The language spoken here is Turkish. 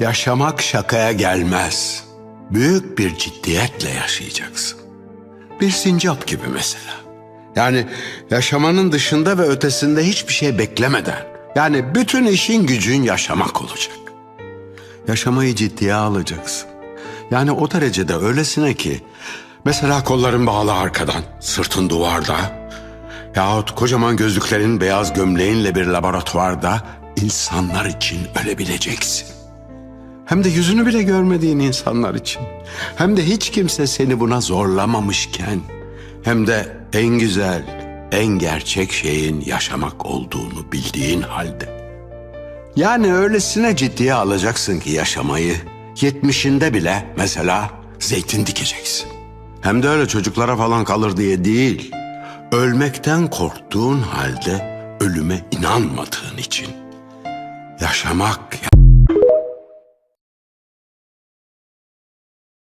Yaşamak şakaya gelmez. Büyük bir ciddiyetle yaşayacaksın. Bir sincap gibi mesela. Yani yaşamanın dışında ve ötesinde hiçbir şey beklemeden. Yani bütün işin gücün yaşamak olacak. Yaşamayı ciddiye alacaksın. Yani o derecede öylesine ki mesela kolların bağlı arkadan, sırtın duvarda yahut kocaman gözlüklerin beyaz gömleğinle bir laboratuvarda insanlar için ölebileceksin. Hem de yüzünü bile görmediğin insanlar için. Hem de hiç kimse seni buna zorlamamışken. Hem de en güzel, en gerçek şeyin yaşamak olduğunu bildiğin halde. Yani öylesine ciddiye alacaksın ki yaşamayı. Yetmişinde bile mesela zeytin dikeceksin. Hem de öyle çocuklara falan kalır diye değil. Ölmekten korktuğun halde ölüme inanmadığın için. Yaşamak